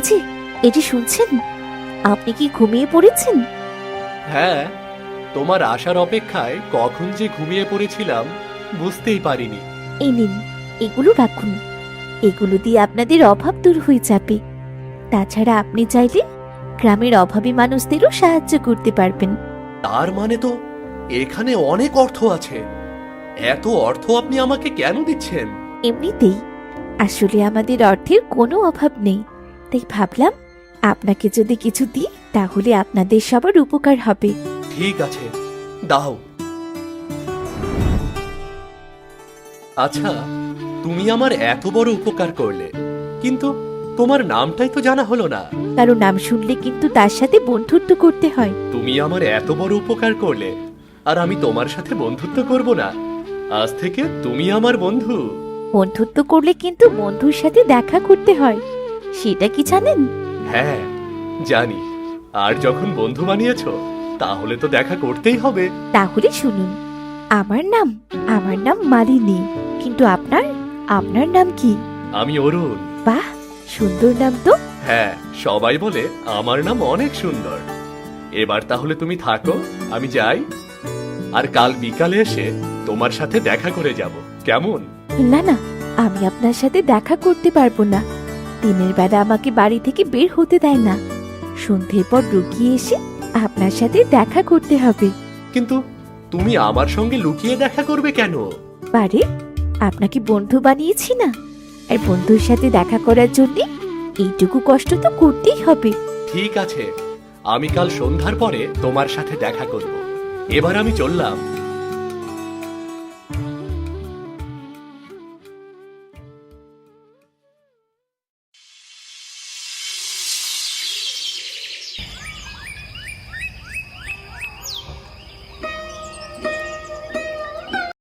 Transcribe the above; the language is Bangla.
যে এটি শুনছেন? আপনি কি ঘুমিয়ে পড়েছেন? হ্যাঁ তোমার আসার অপেক্ষায় কখন যে ঘুমিয়ে পড়েছিলাম বুঝতেই পারিনি। এই নিন এগুলো রাখুন। এগুলো দিয়ে আপনাদের অভাব দূর হয়ে যাবে। তাছাড়া আপনি চাইলে গ্রামের অভাবী মানুষদেরও সাহায্য করতে পারবেন। তার মানে তো এখানে অনেক অর্থ আছে। এত অর্থ আপনি আমাকে কেন দিচ্ছেন? এমনিতেই আসলে আমাদের অর্থের কোনো অভাব নেই। তাই ভাবলাম আপনাকে যদি কিছু দিই তাহলে আপনাদের সবার উপকার হবে। ঠিক আছে দাও। আচ্ছা তুমি আমার এত বড় উপকার করলে কিন্তু তোমার নামটাই তো জানা হলো না। কারও নাম শুনলে কিন্তু তার সাথে বন্ধুত্ব করতে হয়। তুমি আমার এত বড় উপকার করলে আর আমি তোমার সাথে বন্ধুত্ব করব না। আজ থেকে তুমি আমার বন্ধু। বন্ধুত্ব করলে কিন্তু বন্ধুর সাথে দেখা করতে হয়। সেটা কি জানেন? হ্যাঁ জানি। আর যখন বন্ধু বানিয়েছ তাহলে তো দেখা করতেই হবে। তাহলে শুনুন আমার নাম আমার নাম মালিনী। কিন্তু আপনার আপনার নাম কি? আমি অরুণ। বাহ সুন্দর নাম তো। হ্যাঁ সবাই বলে আমার নাম অনেক সুন্দর। এবার তাহলে তুমি থাকো আমি যাই। আর কাল বিকালে এসে তোমার সাথে দেখা করে যাব। কেমন? না না আমি আপনার সাথে দেখা করতে পারব না। দিনের বেলা আমাকে বাড়ি থেকে বের হতে দেয় না। সন্ধ্যের পর লুকিয়ে এসে আপনার সাথে দেখা করতে হবে। কিন্তু তুমি আমার সঙ্গে লুকিয়ে দেখা করবে কেন? পারে আপনাকে বন্ধু বানিয়েছি না। আর বন্ধুর সাথে দেখা করার জন্য এইটুকু কষ্ট তো করতেই হবে। ঠিক আছে আমি কাল সন্ধ্যার পরে তোমার সাথে দেখা করব। এবার আমি চললাম।